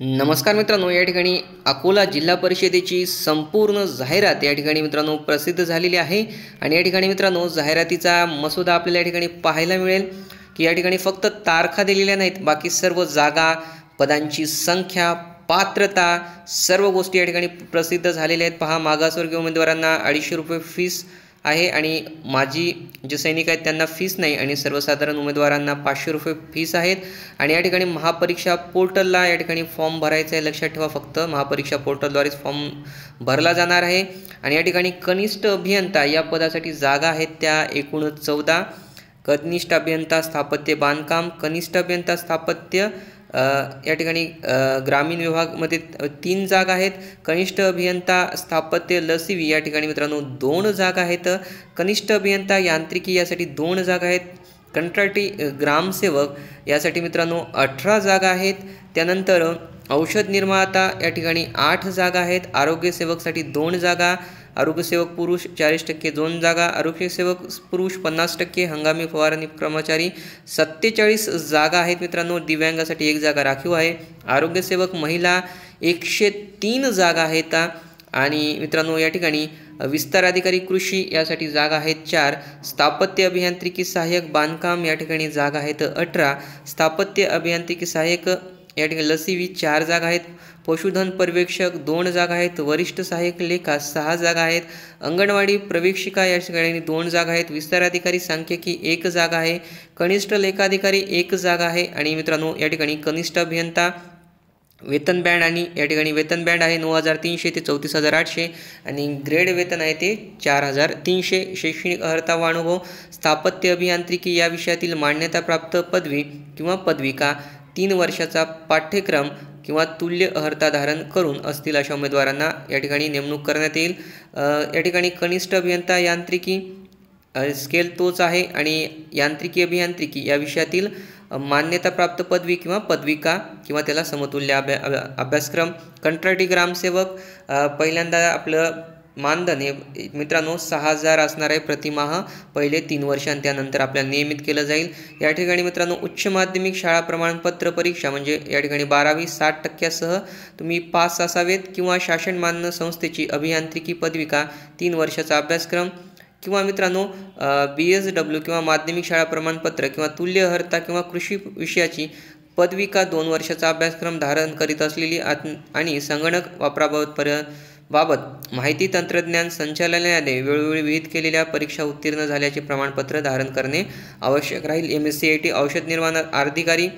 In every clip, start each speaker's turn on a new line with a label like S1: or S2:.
S1: नमस्कार मित्रांनो या ठिकाणी अकोला जिल्हा परिषदेची संपूर्ण जाहिरात या ठिकाणी मित्रांनो प्रसिद्ध झालेली आहे. आणि या ठिकाणी मित्रांनो जाहिरातीचा मसुदा आपल्याला या ठिकाणी पाहायला मिळेल की या ठिकाणी फक्त तारखा दिलेल्या नाहीत बाकी सर्व जागा पदांची संख्या पात्रता सर्व गोष्टी या ठिकाणी प्रसिद्ध झालेल्या आहेत. पहा मागासवर्गीय उमेदवारांना अडीचशे रुपये फीस आहे आणि माजी जे सैनिक आहेत त्यांना फीस नाही आणि सर्वसाधारण उमेदवारांना पाचशे रुपये फीस आहेत. आणि या ठिकाणी महापरीक्षा पोर्टलला या ठिकाणी फॉर्म भरायचा आहे लक्षात ठेवा फक्त. महापरीक्षा पोर्टलद्वारेच फॉर्म भरला जाणार आहे. आणि या ठिकाणी कनिष्ठ अभियंता या पदासाठी जागा आहेत त्या एकूण चौदा. कनिष्ठ अभियंता स्थापत्य बांधकाम कनिष्ठ अभियंता स्थापत्य या ठिकाणी ग्रामीण विभागमध्ये तीन जागा आहेत. कनिष्ठ अभियंता स्थापत्य लसीवी या ठिकाणी मित्रांनो दोन जागा आहेत. कनिष्ठ अभियंता यांत्रिकी यासाठी दोन जागा आहेत. कंत्राटी ग्रामसेवक यासाठी मित्रांनो अठरा जागा आहेत. त्यानंतर औषध निर्माता या ठिकाणी आठ जागा आहेत. आरोग्यसेवकसाठी दोन जागा आरोग्यसेवक पुरुष चाळीस टक्के दोन जागा आरोग्यसेवक पुरुष पन्नास टक्के हंगामी फवारणी कर्मचारी सत्तेचाळीस जागा आहेत मित्रांनो दिव्यांगासाठी एक जागा राखीव आहे. आरोग्यसेवक महिला एकशे तीन जागा आहेत. आणि मित्रांनो या ठिकाणी विस्तार अधिकारी कृषी यासाठी जागा आहेत चार. स्थापत्य अभियांत्रिकी सहाय्यक बांधकाम या ठिकाणी जागा आहेत अठरा. स्थापत्य अभियांत्रिकी सहाय्यक या ठिकाणी लसीवी चार जागा आहेत. पशुधन पर्यवेक्षक दोन जागा आहेत. वरिष्ठ सहाय्यक लेखा सहा जागा आहेत. अंगणवाडी प्रवेक्षिका या ठिकाणी दोन जागा आहेत. विस्ताराधिकारी सांख्यिकी एक जागा आहे. कनिष्ठ लेखाधिकारी एक जागा आहे. आणि मित्रांनो या ठिकाणी कनिष्ठ अभियंता वेतन बँड आणि या ठिकाणी वेतन बँड आहे नऊ हजार तीनशे ते चौतीस हजार आठशे. आणि ग्रेड वेतन आहे ते चार हजार तीनशे. शैक्षणिक अर्हता व अनुभव स्थापत्य अभियांत्रिकी या विषयातील मान्यताप्राप्त पदवी किंवा पदविका. तीन वर्षाचा पाठ्यक्रम किंवा तुल्य अर्हता धारण करून असतील अशा उमेदवारांना या ठिकाणी नेमणूक करण्यात येईल. या ठिकाणी कनिष्ठ अभियंता यांत्रिकी स्केल तोच आहे आणि यांत्रिकी अभियांत्रिकी या विषयातील मान्यताप्राप्त पदवी किंवा पदविका किंवा त्याला समतुल्य अभ्या अभ्यासक्रम. कंत्राटी ग्रामसेवक पहिल्यांदा आपलं मानधन हे मित्रांनो सहा हजार असणार आहे प्रतिमाह पहिले तीन वर्ष आणि त्यानंतर आपल्याला नियमित केलं जाईल. या ठिकाणी मित्रांनो उच्च माध्यमिक शाळा प्रमाणपत्र परीक्षा म्हणजे या ठिकाणी बारावी साठ टक्क्यासह तुम्ही पास असावेत किंवा शासन मान्य संस्थेची अभियांत्रिकी पदविका तीन वर्षाचा अभ्यासक्रम किंवा मित्रांनो बी एस डब्ल्यू किंवा माध्यमिक शाळा प्रमाणपत्र किंवा तुल्यहर्ता किंवा कृषी विषयाची पदविका दोन वर्षाचा अभ्यासक्रम धारण करीत असलेली आणि संगणक वापराबाबत पर बाबत माहिती तंत्रज्ञान संचालनालयाने वेळोवेळी विहित केलेल्या परीक्षा उत्तीर्ण झाल्याचे प्रमाणपत्र धारण करणे आवश्यक राहील. M S C I T औषध निर्माण अधिकारी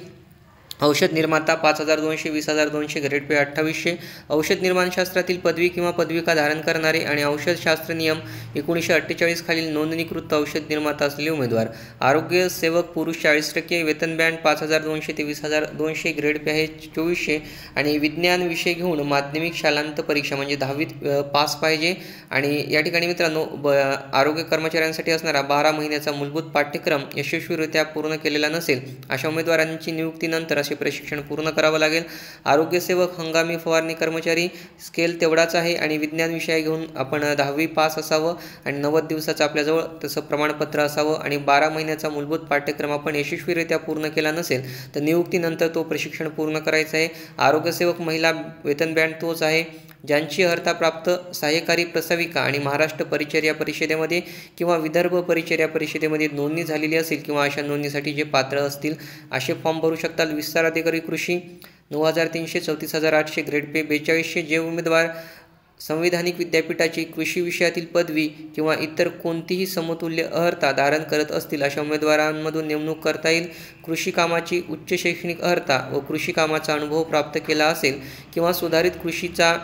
S1: औषध निर्माता पाच हजार दोनशे वीस हजार दोनशे ग्रेड पे अठ्ठावीसशे. औषध निर्माणशास्त्रातील पदवी किंवा पदविका धारण करणारे आणि औषधशास्त्र नियम एकोणीसशे अठ्ठेचाळीस खालील नोंदणीकृत औषध निर्माता असलेले उमेदवार. आरोग्य सेवक पुरुष चाळीस टक्के वेतन बँड पाच हजार दोनशे ते वीस हजार दोनशे ग्रेड पे आहे चोवीसशे. आणि विज्ञान विषय घेऊन माध्यमिक शालांत परीक्षा म्हणजे दहावीत पास पाहिजे. आणि या ठिकाणी मित्रांनो ब आरोग्य कर्मचाऱ्यांसाठी असणारा बारा महिन्याचा मूलभूत पाठ्यक्रम यशस्वीरित्या पूर्ण केलेला नसेल अशा उमेदवारांची नियुक्तीनंतर असे प्रशिक्षण पूर्ण करावं लागेल. आरोग्यसेवक हंगामी फवारणी कर्मचारी स्केल तेवढाच आहे आणि विज्ञान विषय घेऊन आपण दहावी पास असावं आणि नव्वद दिवसाचं आपल्याजवळ तसं प्रमाणपत्र असावं आणि बारा महिन्याचा मूलभूत पाठ्यक्रम आपण यशस्वीरित्या पूर्ण केला नसेल तर नियुक्तीनंतर तो प्रशिक्षण पूर्ण करायचा आहे. आरोग्यसेवक महिला वेतन बँड तोच आहे. ज्यांची अर्हता प्राप्त सहाय्यकारी प्रसाविका आणि महाराष्ट्र परिचर्या परिषदेमध्ये किंवा विदर्भ परिचर्या परिषदेमध्ये नोंदणी झालेली असेल किंवा अशा नोंदणीसाठी जे पात्र असतील असे फॉर्म भरू शकतात विस्तार अधिकारी कृषी नऊ हजार तीनशे चौतीस हजार आठशे ग्रेड पे बेचाळीसशे जे उमेदवार संविधानिक विद्यापीठाची कृषी विषयातील पदवी किंवा इतर कोणतीही समतुल्य अर्हता धारण करत असतील अशा उमेदवारांमधून नेमणूक करता येईल? कृषी कामाची उच्च शैक्षणिक अर्हता व कृषी कामाचा अनुभव प्राप्त केला असेल किंवा सुधारित कृषीचा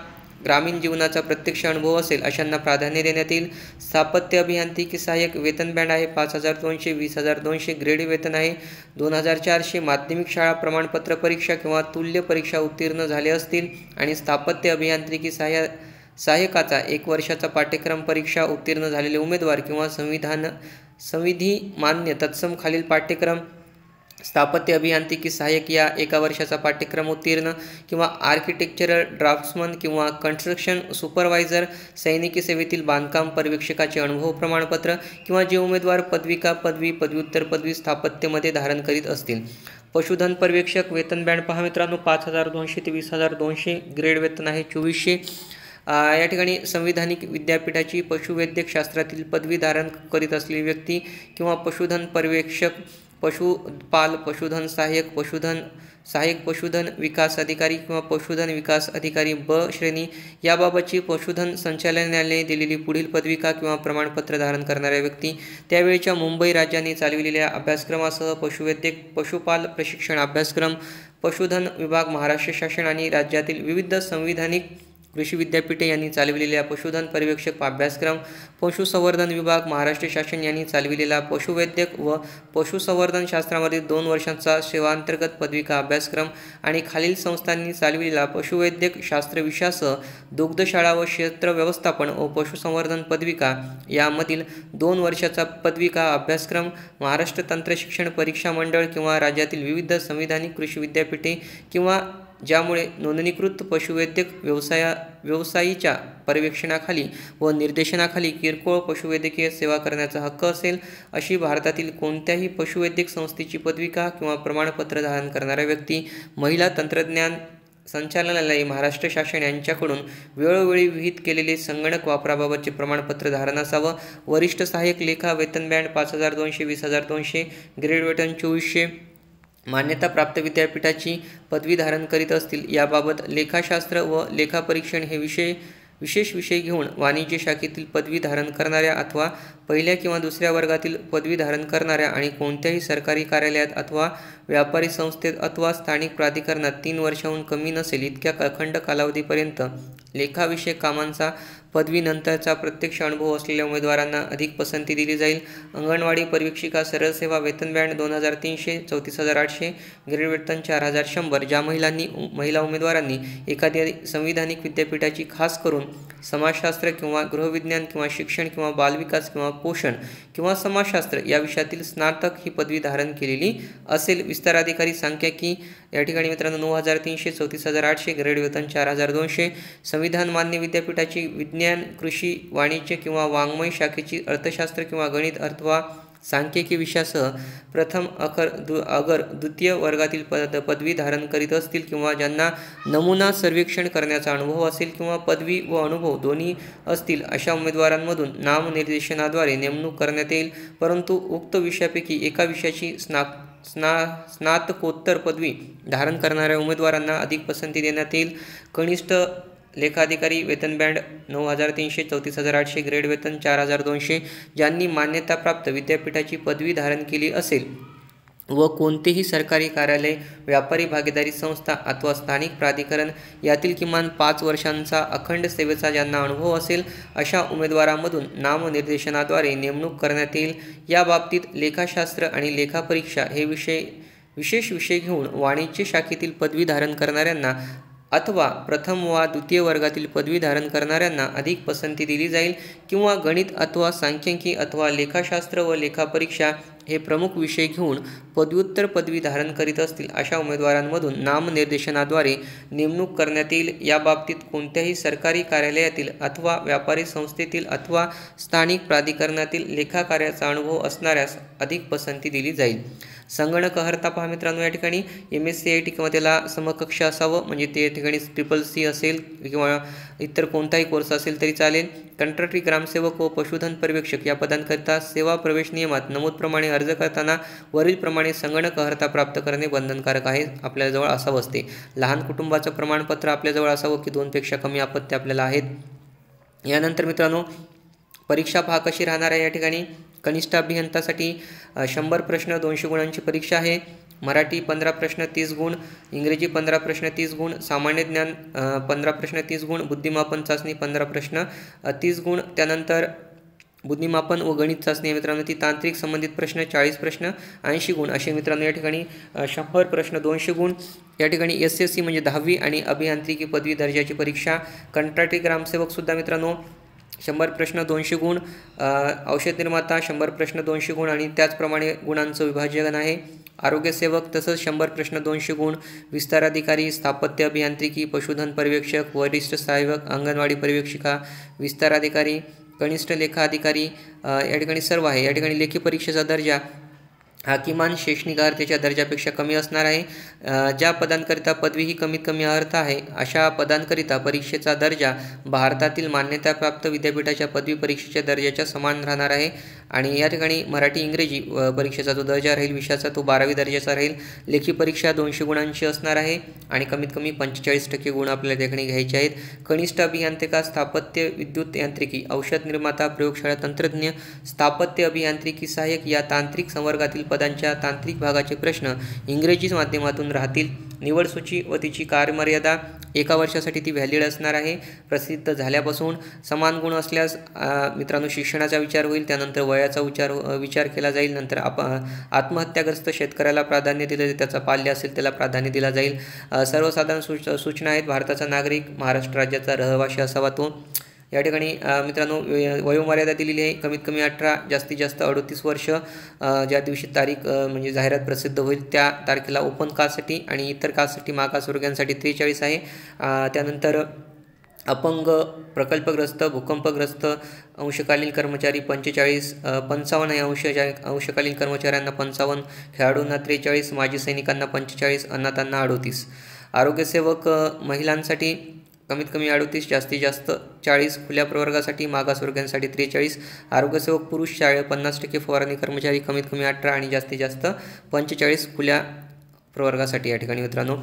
S1: ग्रामीण जीवनाचा प्रत्यक्ष अनुभव असेल अशांना प्राधान्य देण्यात येईल स्थापत्य अभियांत्रिकी सहाय्यक वेतन बँड आहे. पाच हजार दोनशे वीस हजार दोनशे ग्रेड वेतन आहे. दोन हजार चारशे माध्यमिक शाळा प्रमाणपत्र परीक्षा किंवा तुल्य परीक्षा उत्तीर्ण झाले असतील आणि स्थापत्य अभियांत्रिकी सहाय्य सहाय्यकाचा एक वर्षाचा पाठ्यक्रम परीक्षा उत्तीर्ण झालेले उमेदवार किंवा संविधान संविधी मान्य तत्सम खालील पाठ्यक्रम स्थापत्य अभियांत्रिकी सहाय्यक या एका वर्षाचा पाठ्यक्रम उत्तीर्ण किंवा आर्किटेक्चरल ड्राफ्ट्समन किंवा कन्स्ट्रक्शन सुपरवायझर सैनिकी सेवेतील बांधकाम पर्यवेक्षकाचे अनुभव प्रमाणपत्र किंवा जे उमेदवार पदविका पदवी पदव्युत्तर पदवी स्थापत्यमध्ये धारण करीत असतील. पशुधन पर्यवेक्षक वेतन बँड पहा मित्रांनो पाच हजार दोनशे ते वीस हजार दोनशे ग्रेड वेतन आहे चोवीसशे. या ठिकाणी संविधानिक विद्यापीठाची पशुवैद्यकशास्त्रातील पदवी धारण करीत असलेली व्यक्ती किंवा पशुधन पर्यवेक्षक पशुपाल पशुधन सहाय्यक पशुधन सहाय्यक पशुधन विकास अधिकारी किंवा पशुधन विकास अधिकारी ब श्रेणी याबाबतची पशुधन संचालनालयाने दिलेली पुढील पदविका किंवा प्रमाणपत्र धारण करणाऱ्या व्यक्ती त्यावेळच्या मुंबई राज्याने चालविलेल्या अभ्यासक्रमासह पशुवैद्यक पशुपाल प्रशिक्षण अभ्यासक्रम पशुधन विभाग महाराष्ट्र शासन आणि राज्यातील विविध संविधानिक कृषी विद्यापीठे यांनी चालविलेल्या पशुधन पर्यवेक्षक अभ्यासक्रम पशुसंवर्धन विभाग महाराष्ट्र शासन यांनी चालविलेला पशुवैद्यक व पशुसंवर्धन शास्त्रामधील दोन वर्षांचा सेवांतर्गत पदविका अभ्यासक्रम आणि खालील संस्थांनी चालविलेला पशुवैद्यक शास्त्र विषयासह दुग्धशाळा व क्षेत्र व्यवस्थापन व पशुसंवर्धन पदविका. यामधील दोन वर्षाचा पदविका अभ्यासक्रम महाराष्ट्र तंत्र शिक्षण परीक्षा मंडळ किंवा राज्यातील विविध संविधानिक कृषी विद्यापीठे किंवा ज्यामुळे नोंदणीकृत पशुवैद्यक व्यवसाया व्यवसायीच्या पर्यवेक्षणाखाली व निर्देशनाखाली किरकोळ पशुवैद्यकीय सेवा करण्याचा हक्क असेल अशी भारतातील कोणत्याही पशुवैद्यक संस्थेची पदविका किंवा प्रमाणपत्र धारण करणाऱ्या व्यक्ती महिला तंत्रज्ञान संचालनालय महाराष्ट्र शासन यांच्याकडून वेळोवेळी विहित केलेले संगणक वापराबाबतचे प्रमाणपत्र धारण असावं. वरिष्ठ सहाय्यक लेखा वेतन बँड पाच हजार दोनशे वीस हजार दोनशे ग्रेड वेतन चोवीसशे मान्यताप्राप्त विद्यापीठाची पदवी धारण करीत असतील याबाबत लेखाशास्त्र व लेखापरीक्षण हे विषय विशेष विषय घेऊन वाणिज्य शाखेतील पदवी धारण करणाऱ्या अथवा पहिल्या किंवा दुसऱ्या वर्गातील पदवी धारण करणाऱ्या आणि कोणत्याही सरकारी कार्यालयात अथवा व्यापारी संस्थेत अथवा स्थानिक प्राधिकरणात तीन वर्षाहून कमी नसेल इतक्या अखंड कालावधीपर्यंत लेखाविषयक कामांचा पदवीनंतरचा प्रत्यक्ष अनुभव असलेल्या उमेदवारांना अधिक पसंती दिली जाईल. अंगणवाडी परिवीक्षिका सरळ सेवा वेतन बँड दोन हजार तीनशे चौतीस हजार आठशे ग्रेड वेतन चार हजार शंभर ज्या महिलांनी महिला उमेदवारांनी एखाद्या संविधानिक विद्यापीठाची खास करून समाजशास्त्र किंवा गृहविज्ञान किंवा शिक्षण किंवा बालविकास किंवा पोषण किंवा समाजशास्त्र या विषयातील स्नातक ही पदवी धारण केलेली असेल. विस्ताराधिकारी सांख्यिकी की या ठिकाणी मित्रांनो नऊ हजार तीनशे चौतीस हजार आठशे ग्रेड वेतन चार हजार दोनशे. संविधान मान्य विद्यापीठाची विज्ञान कृषी वाणिज्य किंवा वाङ्मय शाखेची अर्थशास्त्र किंवा गणित अथवा सांख्यिकी विषयासह प्रथम अखर दु अगर द्वितीय वर्गातील पद पदवी धारण करीत असतील किंवा ज्यांना नमुना सर्वेक्षण करण्याचा अनुभव असेल किंवा पदवी व अनुभव दोन्ही असतील अशा उमेदवारांमधून नामनिर्देशनाद्वारे नेमणूक करण्यात येईल. परंतु उक्त विषयापैकी एका विषयाची स्ना स्ना स्नातकोत्तर पदवी धारण करणाऱ्या उमेदवारांना अधिक पसंती देण्यात येईल. कनिष्ठ लेखाधिकारी वेतन बँड नऊ हजार तीनशे चौतीस हजार आठशे ग्रेड वेतन चार हजार दोनशे ज्यांनी मान्यताप्राप्त विद्यापीठाची पदवी धारण केली असेल. व कोणतेही सरकारी कार्यालय व्यापारी भागीदारी संस्था अथवा स्थानिक प्राधिकरण यातील किमान पाच वर्षांचा अखंड सेवेचा ज्यांना अनुभव असेल अशा उमेदवारांमधून नामनिर्देशनाद्वारे नेमणूक करण्यात येईल. या बाबतीत लेखाशास्त्र आणि लेखापरीक्षा हे विषय विशेष विषय घेऊन वाणिज्य शाखेतील पदवी धारण करणाऱ्यांना अथवा प्रथम वा द्वितीय वर्गातील पदवी धारण करणाऱ्यांना अधिक पसंती दिली जाईल किंवा गणित अथवा सांख्यिकी अथवा लेखाशास्त्र व लेखापरीक्षा हे प्रमुख विषय घेऊन पदव्युत्तर पदवी धारण करीत असतील अशा उमेदवारांमधून नामनिर्देशनाद्वारे नेमणूक करण्यात येईल. या बाबतीत कोणत्याही सरकारी कार्यालयातील अथवा व्यापारी संस्थेतील अथवा स्थानिक प्राधिकरणातील लेखाकार्याचा अनुभव असणाऱ्यास अधिक पसंती दिली जाईल. संगणक हरता पहा मित्रांनो या ठिकाणी M S C I T किंवा त्याला समकक्ष असावं. म्हणजे ते ठिकाणी ट्रिपल सी असेल किंवा इतर कोणताही कोर्स असेल तरी चालेल. कंत्राटी ग्रामसेवक व पशुधन पर्यवेक्षक या पदांकरिता सेवा प्रवेश नियमात नमूदप्रमाणे अर्ज करताना वरीलप्रमाणे संगणक अर्हता प्राप्त करणे बंधनकारक आहे आपल्याजवळ असावं असते. लहान कुटुंबाचं प्रमाणपत्र आपल्याजवळ असावं की दोनपेक्षा कमी आपत्ती आपल्याला आहेत? यानंतर मित्रांनो परीक्षा पहा कशी राहणार आहे या ठिकाणी? कनिष्ठ अभियंतासाठी शंभर प्रश्न दोनशे गुणांची परीक्षा आहे. मराठी पंधरा प्रश्न तीस गुण इंग्रजी पंधरा प्रश्न तीस गुण सामान्य ज्ञान पंधरा प्रश्न तीस गुण बुद्धिमापन चाचणी पंधरा प्रश्न तीस गुण त्यानंतर बुद्धिमापन व गणित चाचणी मित्रांनो. ती तांत्रिक संबंधित प्रश्न चाळीस प्रश्न ऐंशी गुण असे मित्रांनो. या ठिकाणी शंभर प्रश्न दोनशे गुण. या ठिकाणी एस एस सी म्हणजे दहावी आणि अभियांत्रिकी पदवी दर्जाची परीक्षा. कंत्राटी ग्रामसेवकसुद्धा मित्रांनो शंभर प्रश्न दोनशे गुण औषध निर्माता शंभर प्रश्न दोनशे गुण आणि त्याचप्रमाणे गुणांचं विभाजन आहे. आरोग्यसेवक तसंच शंभर प्रश्न दोनशे गुण विस्ताराधिकारी स्थापत्य अभियांत्रिकी पशुधन पर्यवेक्षक वरिष्ठ सहाय्यक अंगणवाडी पर्यवेक्षिका विस्ताराधिकारी कनिष्ठ लेखा अधिकारी या ठिकाणी सर्व आहे. या ठिकाणी लेखी परीक्षेचा दर्जा हा किमान शैक्षणिक अर्हतेच्या दर्जापेक्षा कमी असणार आहे. ज्या पदांकरिता पदवी ही कमीत कमी अर्थ आहे अशा पदांकरिता परीक्षेचा दर्जा भारतातील मान्यताप्राप्त विद्यापीठाच्या पदवी परीक्षेच्या दर्जाच्या समान राहणार आहे. आणि या ठिकाणी मराठी इंग्रजी परीक्षेचा जो दर्जा राहील विषयाचा तो बारावी दर्जाचा राहील लेखी परीक्षा दोनशे गुणांची असणार आहे आणि कमीत कमी पंचेचाळीस टक्के गुण आपल्याला त्या ठिकाणी घ्यायचे आहेत. कनिष्ठ अभियांत्रिका स्थापत्य विद्युत यांत्रिकी औषध निर्माता प्रयोगशाळा तंत्रज्ञ स्थापत्य अभियांत्रिकी सहाय्यक या तांत्रिक संवर्गातील पदांच्या तांत्रिक भागाचे प्रश्न इंग्रजी माध्यमातून राहतील. निवड सूची व तिची कार्यमर्यादा एका वर्षासाठी ती व्हॅलिड असणार आहे. प्रसिद्ध झाल्यापासून समान गुण असल्यास मित्रांनो शिक्षणाचा विचार होईल त्यानंतर वयाचा विचार विचार केला जाईल नंतर आप आत्महत्याग्रस्त शेतकऱ्याला प्राधान्य दिलं जाईल त्याचा पाल्य असेल त्याला प्राधान्य दिला जाईल. सर्वसाधारण सूच सूचना आहेत भारताचा नागरिक महाराष्ट्र राज्याचा रहवाशी असावा तो. या ठिकाणी मित्रांनो वयोमर्यादा दिलेली आहे. कमीत कमी अठरा जास्तीत जास्त अडतीस वर्ष ज्या दिवशी तारीख म्हणजे जाहिरात प्रसिद्ध होईल त्या तारखेला ओपन कास्टसाठी आणि इतर कास्टसाठी मागासवर्गीयांसाठी त्रेचाळीस आहे. त्यानंतर अपंग प्रकल्पग्रस्त भूकंपग्रस्त अंशकालीन कर्मचारी पंचेचाळीस पंचावन्न अंश अंशकालीन कर्मचाऱ्यांना पंचावन्न खेळाडूंना त्रेचाळीस माजी सैनिकांना पंचेचाळीस अनाथांना अडोतीस. आरोग्यसेवक महिलांसाठी कमीत कमी अडतीस जास्तीत जास्त चाळीस खुल्या प्रवर्गासाठी मागासवर्गांसाठी त्रेचाळीस आरोग्यसेवक पुरुष शाळे पन्नास टक्के फवारणी कर्मचारी कमीत कमी अठरा आणि जास्तीत जास्त पंचेचाळीस खुल्या प्रवर्गासाठी या ठिकाणी मित्रांनो.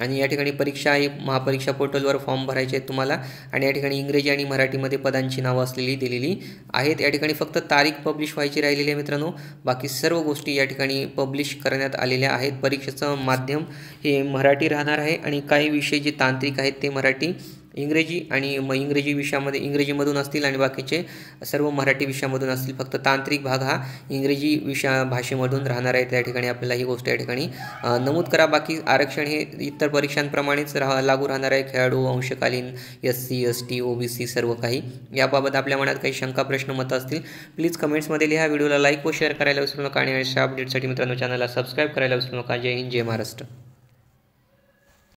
S1: आणि या ठिकाणी परीक्षा आहे महापरीक्षा पोर्टलवर फॉर्म भरायचे आहेत तुम्हाला. आणि या ठिकाणी इंग्रजी आणि मराठीमध्ये पदांची नावं असलेली दिलेली आहेत. या ठिकाणी फक्त तारीख पब्लिश व्हायची राहिलेली आहे मित्रांनो. बाकी सर्व गोष्टी या ठिकाणी पब्लिश करण्यात आलेल्या आहेत. परीक्षेचं माध्यम हे मराठी राहणार आहे आणि काही विषय जे तांत्रिक आहेत ते मराठी इंग्रजी आणि मग इंग्रजी विषयामध्ये इंग्रजीमधून असतील आणि बाकीचे सर्व मराठी विषयामधून असतील फक्त तांत्रिक भाग हा इंग्रजी विषया भाषेमधून राहणार आहे. त्या ठिकाणी आपल्याला ही गोष्ट या ठिकाणी नमूद करा. बाकी आरक्षण हे इतर परीक्षांप्रमाणेच राहा लागू राहणार आहे. खेळाडू अंशकालीन S C S T O B C सर्व काही. याबाबत आपल्या मनात काही शंका प्रश्न मतं असतील प्लीज कमेंट्समध्ये लिहा. व्हिडिओला लाईक व शेअर करायला विसरू नका. आणि अशा अपडेटसाठी मित्रांनो चॅनलला सबस्क्राईब करायला विसरू नका. जय हिंद जय महाराष्ट्र.